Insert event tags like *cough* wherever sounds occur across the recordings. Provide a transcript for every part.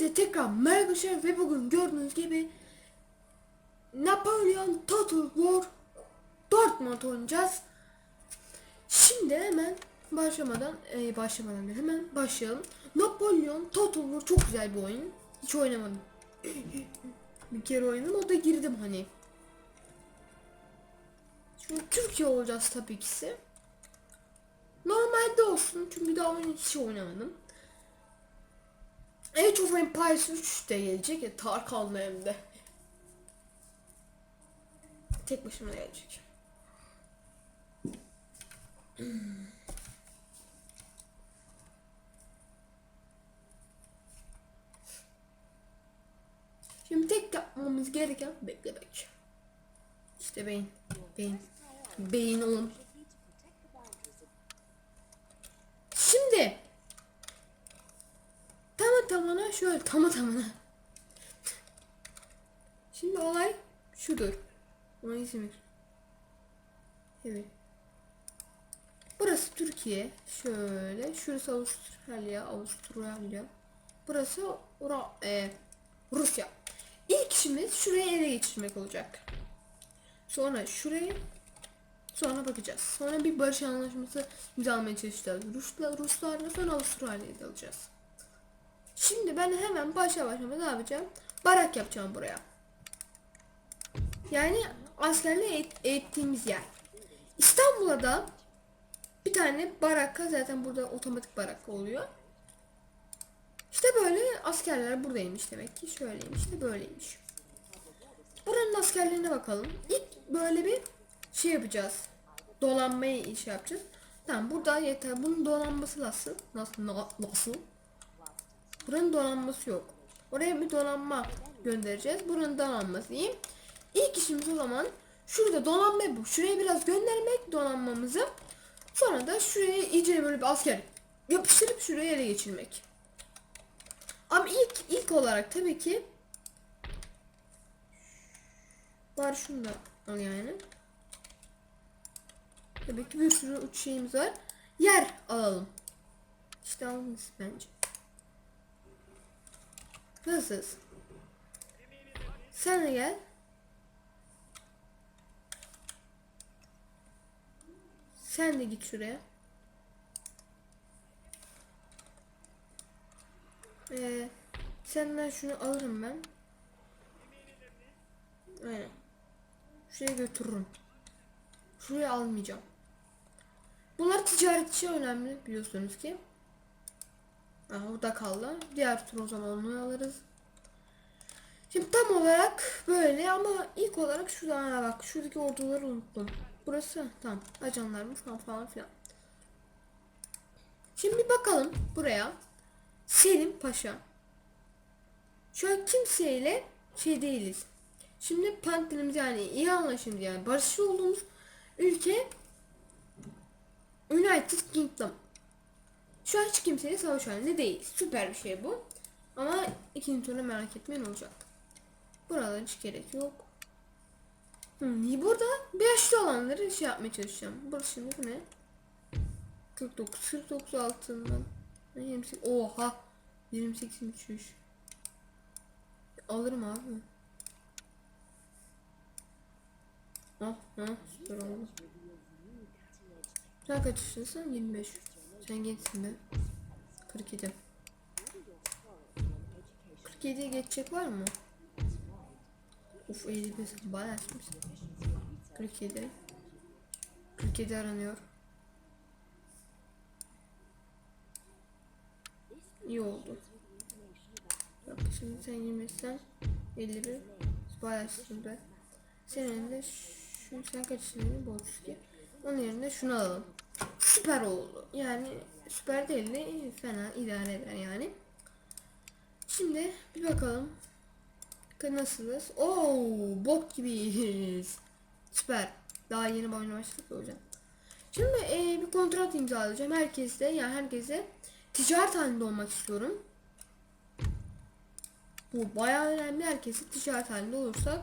Hepinize tekrar merhaba arkadaşlar ve bugün gördüğünüz gibi Napolyon Total War Dortmund oynayacağız. Şimdi hemen başlamadan, e, başlamadan değil, hemen başlayalım. Napolyon Total War çok güzel bir oyun. Hiç oynamadım. *coughs* bir kere oynadım o da girdim hani. Şimdi Türkiye olacağız tabii ki. Normalde olsun çünkü daha oyunu hiç oynamadım. Age of Empires 3 de gelecek ya Tarkan'la hem de. *laughs* Tek başıma gelecek. *clears throat* Şimdi tek yapmamız gereken beklemek. İşte beyin. Beyin. Beyin oğlum. Şimdi Tamam tamına şöyle tamam tamına. Şimdi olay şudur. Ona ver. Evet. Burası Türkiye. Şöyle. Şurası Avustralya. Avustralya. Burası Ura, e, Rusya. İlk işimiz şurayı ele geçirmek olacak. Sonra şurayı Sonra bakacağız. Sonra bir barış anlaşması imzalamaya çalışacağız. Rusla, Ruslarla sonra Avustralya'yı alacağız. Şimdi ben hemen başa başlama ne yapacağım? Barak yapacağım buraya. Yani askerle eğit- eğittiğimiz yer. İstanbul'da da bir tane baraka zaten burada otomatik baraka oluyor. İşte böyle askerler buradaymış demek ki. Şöyleymiş de böyleymiş. Buranın askerlerine bakalım. İlk böyle bir şey yapacağız. Dolanmayı iş yapacağız. Tamam burada yeter. Bunun dolanması nasıl? Nasıl? na- Nasıl? Buranın donanması yok. Oraya bir donanma göndereceğiz. Buranın donanması iyi. İlk işimiz o zaman şurada donanma bu. Şuraya biraz göndermek donanmamızı. Sonra da şuraya iyice böyle bir asker yapıştırıp şuraya ele geçirmek. Ama ilk ilk olarak tabii ki var şunu da al yani. Tabii ki bir sürü uç şeyimiz var. Yer alalım. İşte alınız bence. Hızsız. Sen de gel. Sen de git şuraya. Ee, senden şunu alırım ben. Aynen. Şuraya götürürüm. Şuraya almayacağım. Bunlar ticaret için önemli biliyorsunuz ki. Aha, orada kaldı. Diğer tur o zaman onu alırız. Şimdi tam olarak böyle ama ilk olarak şuradan bak şuradaki orduları unuttum. Burası tam ajanlar mı falan falan filan. Şimdi bakalım buraya. Selim Paşa. Şu an kimseyle şey değiliz. Şimdi partnerimiz yani iyi anlaşımız yani barışçı olduğumuz ülke United Kingdom. Şu an hiç kimseyle savaş halinde değil. Süper bir şey bu. Ama ikinci turda merak etmeyin olacak. Buralara hiç gerek yok. Hmm, burada yaşlı olanları şey yapmaya çalışacağım. Burası şimdi bu ne? 49, 49 altından. 28, oha! 28 23. Alırım abi. Ah, ah, süper oldu. Sen kaç yaşındasın? 25. Sen gençsin be. 47. 47'ye geçecek var mı? Uf 51 bayağı açmış. 47. 47 aranıyor. İyi oldu. Bak şimdi sen 25'sen 51 bayağı şimdi. Senin de şu sen kaç? Bu 32. Onun yerine şunu alalım. Süper oldu. Yani süper değil de fena idare eder yani. Şimdi bir bakalım. Nasılız? Oo, bok gibiyiz. Süper. Daha yeni oyuna başladık hocam. Şimdi e, bir kontrat imzalayacağım. Herkese yani herkese ticaret halinde olmak istiyorum. Bu bayağı önemli. Herkese ticaret halinde olursak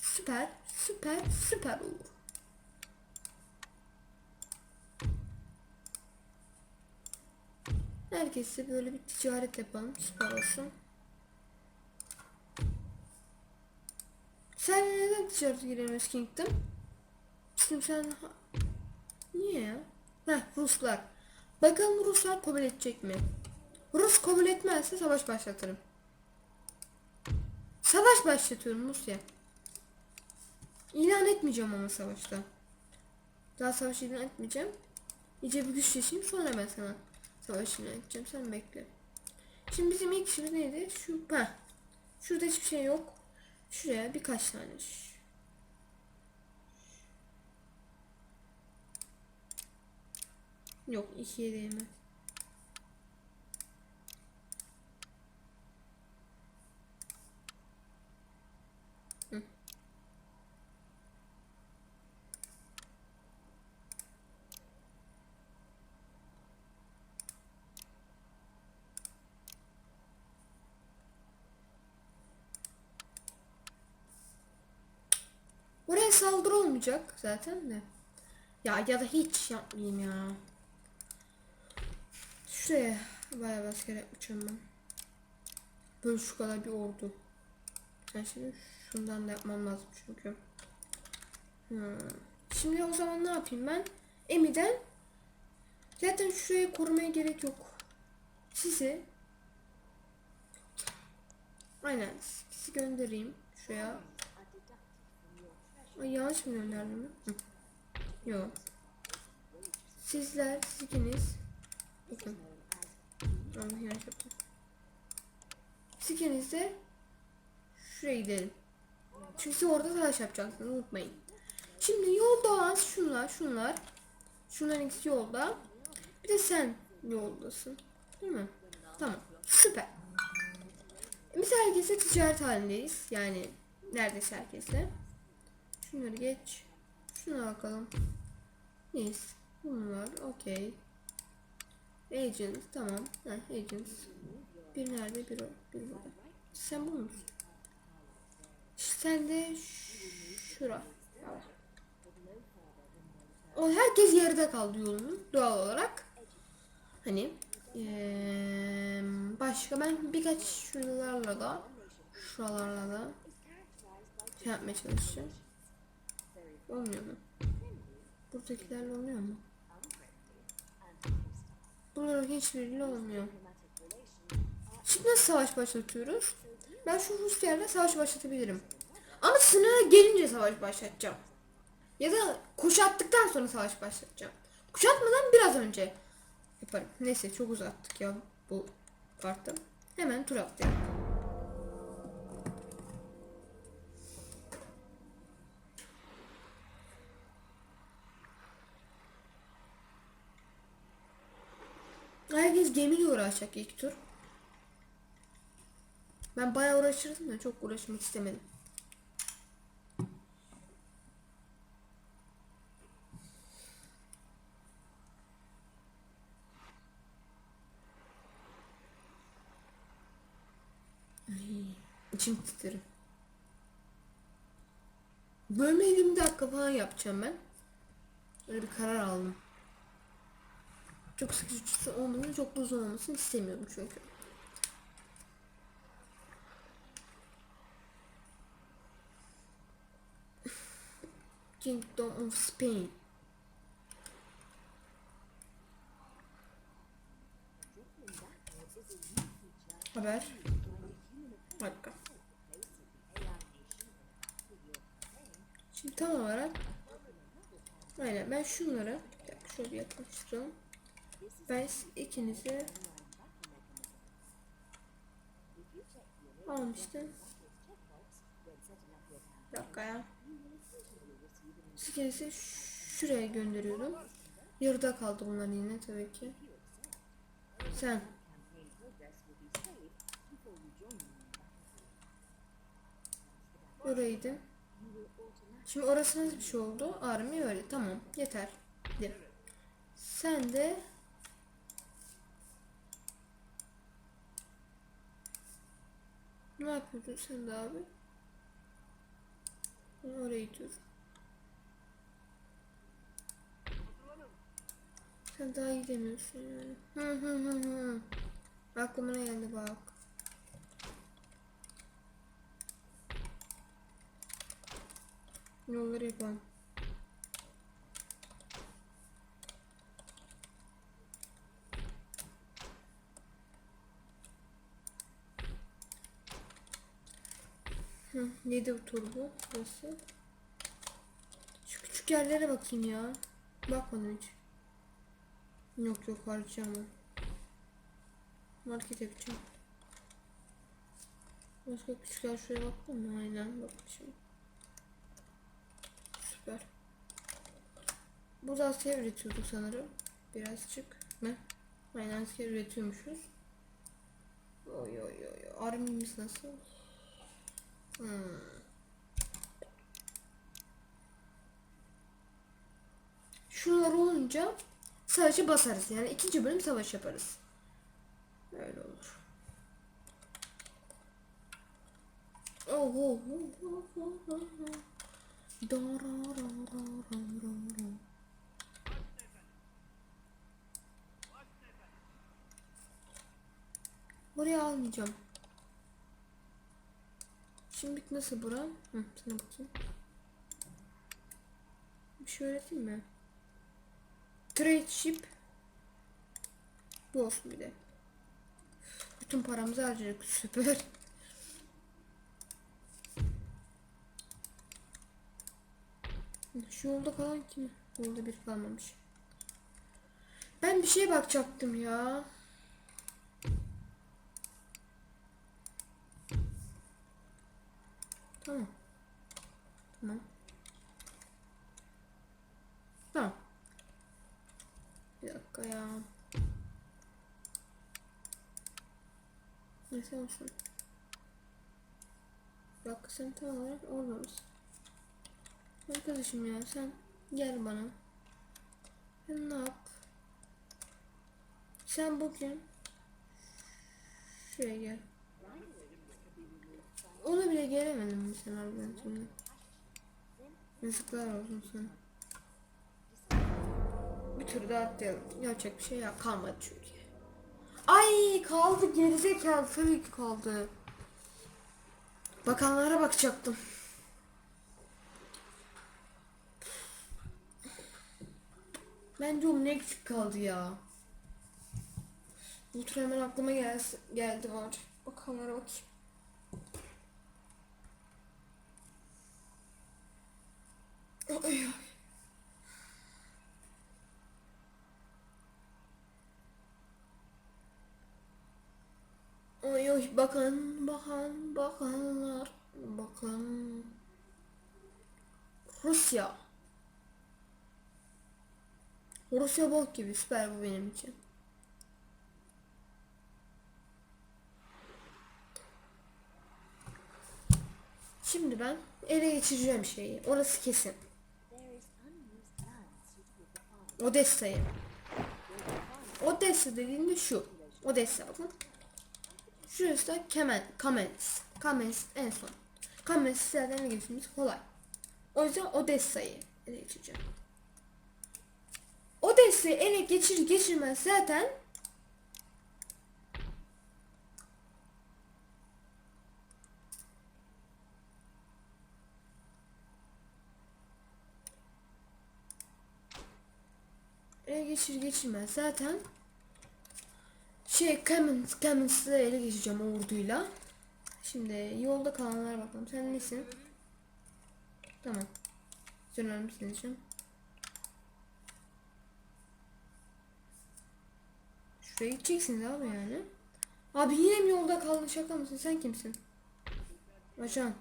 süper süper süper olur. Herkese böyle bir ticaret yapalım. Süper olsun. Sen neden ticarete giremiyorsun Kingdom? Şimdi sen... Niye ya? Heh Ruslar. Bakalım Ruslar kabul edecek mi? Rus kabul etmezse savaş başlatırım. Savaş başlatıyorum Rusya. İlan etmeyeceğim ama savaşta. Daha savaş ilan etmeyeceğim. İyice bir güçleşeyim sonra ben sana savaş ilan edeceğim. Sen bekle. Şimdi bizim ilk işimiz neydi? Şu, ha. Şurada hiçbir şey yok. Şuraya birkaç tane. Yok ikiye değmez. Saldırı olmayacak zaten de. Ya ya da hiç yapmayayım ya. Şuraya bayağı asker yapmışım ben. Böyle şu kadar bir ordu. Ben şimdi şundan da yapmam lazım çünkü. Hmm. Şimdi o zaman ne yapayım ben? Emi'den zaten şuraya korumaya gerek yok. Sizi Aynen sizi göndereyim şuraya. Ay yanlış mı gönderdim? Yok. Sizler, siz ikiniz. Bakın. Allah yanlış yaptım. Siz ikiniz de şuraya gidelim. Çünkü siz orada savaş yapacaksınız unutmayın. Şimdi yolda olan şunlar, şunlar. Şunların ikisi yolda. Bir de sen yoldasın. Değil mi? Tamam. Süper. Biz herkese ticaret halindeyiz. Yani neredeyse herkesle. Şunları geç. Şuna bakalım. Yes. Bunlar okey. Agent tamam. Heh, agent. Bir nerede bir o. Bir burada. Sen bu musun? Sen de şura. O herkes yarıda kaldı yolunun doğal olarak. Hani eee, başka ben birkaç şuralarla da şuralarla da şey yapmaya çalışacağım. Olmuyor mu? Buradakilerle oluyor mu? Bunların hiçbiriyle olmuyor. Şimdi nasıl savaş başlatıyoruz? Ben şu Rusya'yla savaş başlatabilirim. Ama sınıra gelince savaş başlatacağım. Ya da kuşattıktan sonra savaş başlatacağım. Kuşatmadan biraz önce yaparım. Neyse çok uzattık ya bu partta. Hemen tur atlayalım. Herkes gemiyle uğraşacak ilk tur. Ben bayağı uğraşırdım da çok uğraşmak istemedim. Ay, içim titrerim. Bölme 20 dakika falan yapacağım ben. Öyle bir karar aldım. Çok sıkıcı olmasını, çok uzun olmasını istemiyorum çünkü. Kingdom of Spain. Haber. Harika. Şimdi tam olarak Aynen ben şunları şöyle yaklaştıralım. Ben ikinizi almıştım. Bir dakika şuraya gönderiyorum. Yarıda kaldı bunlar yine tabii ki. Sen. Oraydı. Şimdi orası nasıl bir şey oldu? Army öyle. Tamam. Yeter. Sen de Ne yapıyordun sen de abi? Orayı dur. Sen daha iyi demiyorsun yani. Hı hı hı hı. Aklıma ne geldi bak. Yolları yapalım. Hı, neydi bu? Burası. Şu küçük yerlere bakayım ya. Bakmadım hiç. Yok yok harcayamam. Market yapacağım. Başka küçük yer şuraya baktın mı? Aynen bakmışım. Süper. Burada asker üretiyorduk sanırım. Birazcık. Ne? Aynen asker üretiyormuşuz. Oy oy oy. Armimiz nasıl? Hmm. Şunlar olunca savaşı basarız. Yani ikinci bölüm savaş yaparız. Öyle olur. Oh, oh, oh, oh, oh, oh. Buraya almayacağım. Şimdi nasıl bura? Hı, sana bakayım. Bir şey öğreteyim mi? Trade ship. Bu olsun bir de. Bütün paramızı harcadık. Süper. Şu yolda kalan kim? Yolda bir kalmamış. Ben bir şeye bakacaktım ya. Tamam. Tamam. Tamam. Bir dakika ya. Neyse olsun. Dakika sen tam olarak mısın? Arkadaşım ya sen gel bana. Sen ne yap? Sen bugün şuraya gel. Ona bile gelemedin mi sen harbiden şimdi? Yazıklar olsun sana. Bir tur daha atlayalım. Yapacak bir şey ya kalmadı çünkü. Ay kaldı gerizekalı tabii ki kaldı. Bakanlara bakacaktım. Ben diyorum ne küçük kaldı ya. Tur hemen aklıma gelsi, geldi var. Bakanlara bakayım. Ay, ay. Oy oy bakın bakın bakanlar bakın Rusya Rusya bok gibi süper bu benim için. Şimdi ben ele geçireceğim şeyi. Orası kesin. Odessa'yı. Odessa dediğinde şu. Odessa bakın. Şurası da Kemen, Kamenz. Kamenz en son. Kamenz zaten ele geçirmemiz kolay. O yüzden Odessa'yı ele geçireceğim. Odessa'yı ele geçir geçirmez zaten ele geçir geçirmez zaten şey Clemens Clemens'ı ele geçireceğim o orduyla. Şimdi yolda kalanlara bakalım. Sen nesin? Tamam. Sen önemlisin için. Şuraya gideceksiniz abi yani. Abi yine mi yolda kaldın şaka mısın? Sen kimsin? Ajan.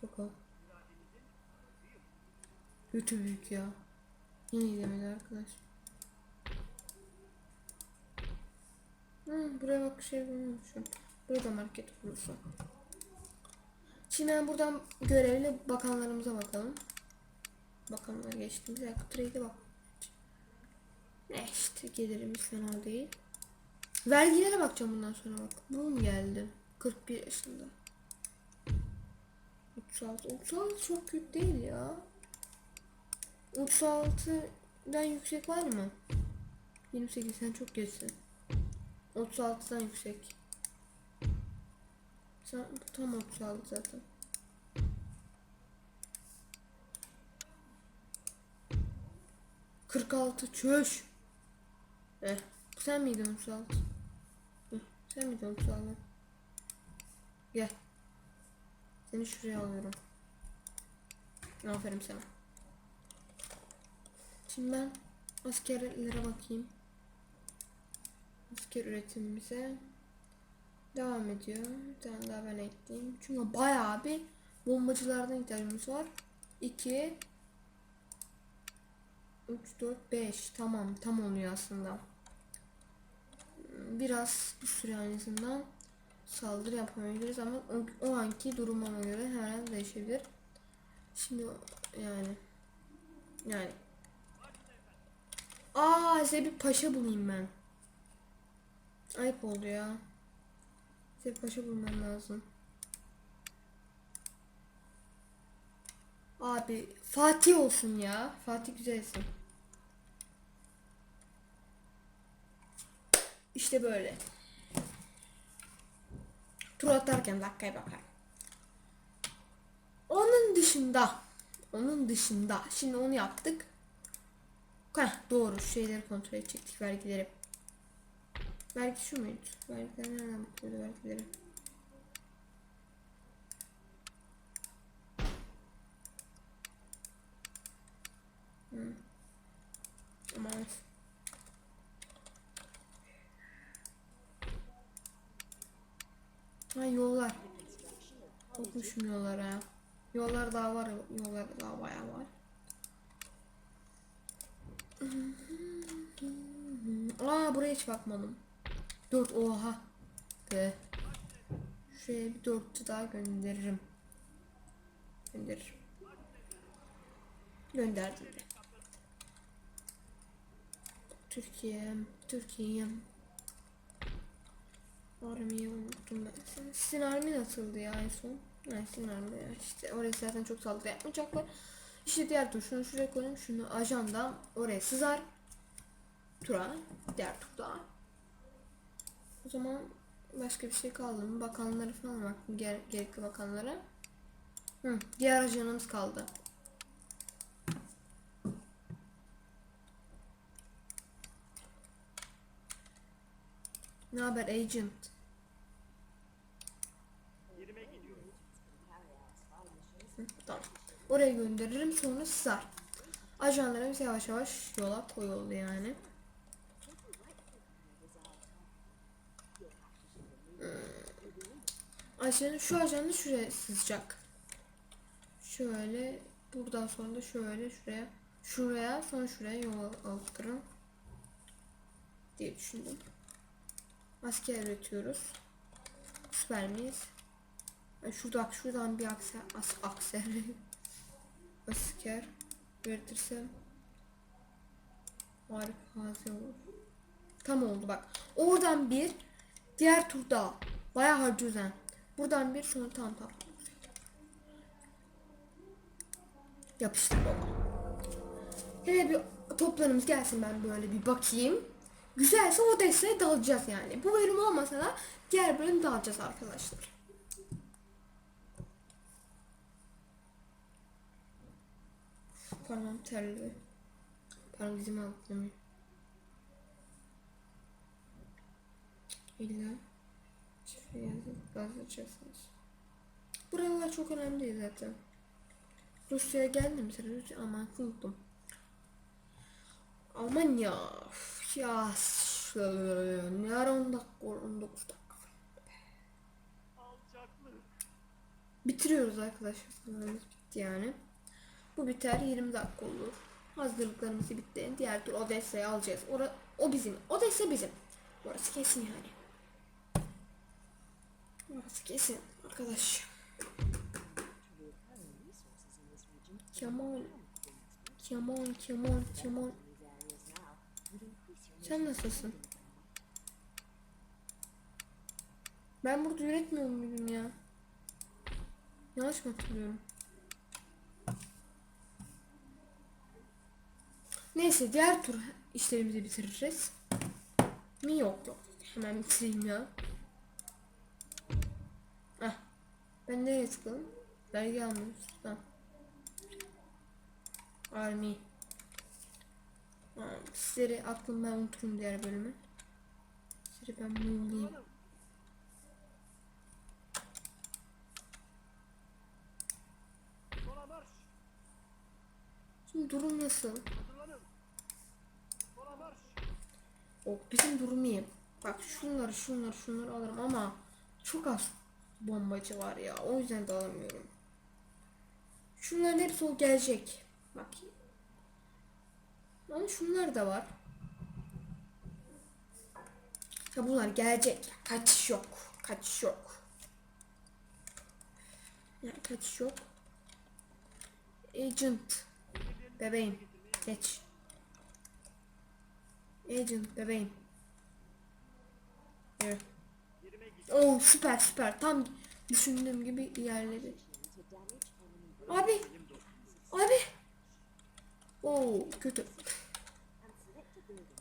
Çok o. Kötü büyük ya. Yine gidemedi arkadaş. Hı, buraya bak şey bulmuşum. Burada market kurulsun. Şimdi ben buradan görevli bakanlarımıza bakalım. Bakanlar geçtiğimiz dakika trade'e bak. Ne işte gelirimiz fena değil. Vergilere bakacağım bundan sonra bak. Bu mu geldi? 41 yaşında. 36. 36 çok kötü değil ya. 36'dan yüksek var mı? 28 sen çok geçsin. 36'dan yüksek. Sen Tam 36 zaten. Kırk altı çöş. Eh, sen miydin otuz altı? Sen miydin otuz altı? Gel. Seni şuraya alıyorum. Aferin sana. Şimdi ben askerlere bakayım. Asker üretimimize devam ediyor. Bir tane daha ben ekleyeyim. Çünkü bayağı bir bombacılardan ihtiyacımız var. 2 3 4 5 tamam tam oluyor aslında. Biraz bir süre en azından saldırı yapamayabiliriz ama o, o anki durumuna göre her an değişebilir. Şimdi yani yani Aa size bir paşa bulayım ben. Ayıp oldu ya. Bir paşa bulmam lazım. Abi Fatih olsun ya. Fatih güzelsin. İşte böyle. Tur atarken dakikaya bakar. Onun dışında onun dışında şimdi onu yaptık. Heh, doğru şeyleri kontrol edecektik vergileri. Vergi şu muydu? Vergiler nereden bakıyordu vergileri? Hı. Aman. Ha yollar. Okmuşum yollara. Yollar daha var. Yollar daha bayağı var. Aa buraya hiç bakmadım. Dört oha. Be. Şuraya bir dörtlü daha gönderirim. Gönderirim. Gönderdim de. Türkiye, Türkiye. Armiyi unuttum ben. Sizin, armi nasıldı ya en son? Ha, sizin armi ya işte oraya zaten çok saldırı yapmayacaklar. İşte diğer tur şunu şuraya koyayım şunu ajandan oraya sızar. Tura diğer turda. O zaman başka bir şey kaldı mı? Bakanları falan var. Ger gerekli bakanlara. Hı, diğer ajanımız kaldı. Ne haber agent? Tamam. Oraya gönderirim sonra sızar. Ajanlarımız yavaş yavaş yola koyuldu yani. Hmm. Ajan, şu ajan da şuraya sızacak. Şöyle buradan sonra da şöyle şuraya şuraya sonra şuraya yol aldırırım diye düşündüm. Asker üretiyoruz. Süper miyiz? Ay, Şurada şuradan bir akser, as, akser *laughs* asker üretirsem harika hazi olur. Tam oldu bak. Oradan bir diğer turda bayağı harcıyoruz ha. Buradan bir sonra tam tam. Yapıştır baba. Hele bir toplarımız gelsin ben böyle bir bakayım. Güzelse o desteğe dalacağız yani. Bu bölüm olmasa da diğer bölüm dalacağız arkadaşlar. Parmağım terli. Parmağım dizime atlamıyor. İlla yazıp yazacaksınız. Buralar çok önemli değil zaten. Rusya'ya geldim mesela Rusya aman unuttum. Aman ya. ne ara 10 dakika 19 dakika. Bitiriyoruz arkadaşlar. Bitti yani. Bu biter 20 dakika olur. Hazırlıklarımız bitti. Diğer tur Odessa'yı alacağız. Ora, o bizim. Odessa bizim. Orası kesin yani. Orası kesin arkadaş. Kemal. Kemal, Kemal, Kemal. Sen nasılsın? Ben burada üretmiyor muydum ya? Yanlış mı hatırlıyorum? Neyse diğer tur işlerimizi bitireceğiz. Mi yok yok. Hemen bitireyim ya. Ah. Ben nereye tıkladım? Vergi almıyoruz. Tamam. Army. Sizleri aklımdan unuturum diğer bölümü. Sizleri ben marş. Şimdi durum nasıl? Hazırlanın. Sola marş. O bizim durum iyi. Bak şunları şunları şunları alırım ama çok az bombacı var ya. O yüzden de alamıyorum. Şunların hepsi o gelecek. Bakayım. Ama şunlar da var. Ya bunlar gelecek. Kaçış yok. Kaçış yok. Yani kaçış yok. Agent. Bebeğim. Geç. Agent bebeğim. Evet. Oo süper süper. Tam düşündüğüm gibi ilerledi. Abi. Abi. Oo kötü.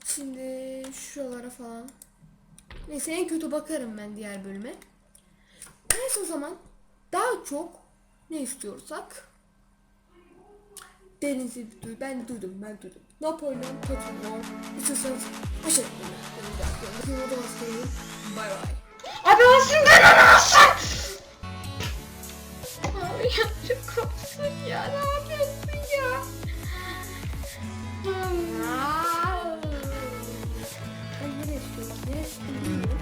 Şimdi şuralara falan. Neyse en kötü bakarım ben diğer bölüme. Neyse o zaman daha çok ne istiyorsak Deniz'i duy, ben duydum, ben duydum. Napolyon, Patron, istiyorsanız aşağı Videoda bahsedeyim. Abi olsun ben olsun. Abi ya çok korksun ya ne yapıyorsun ya? Nereye istiyorum? Nereye istiyorum?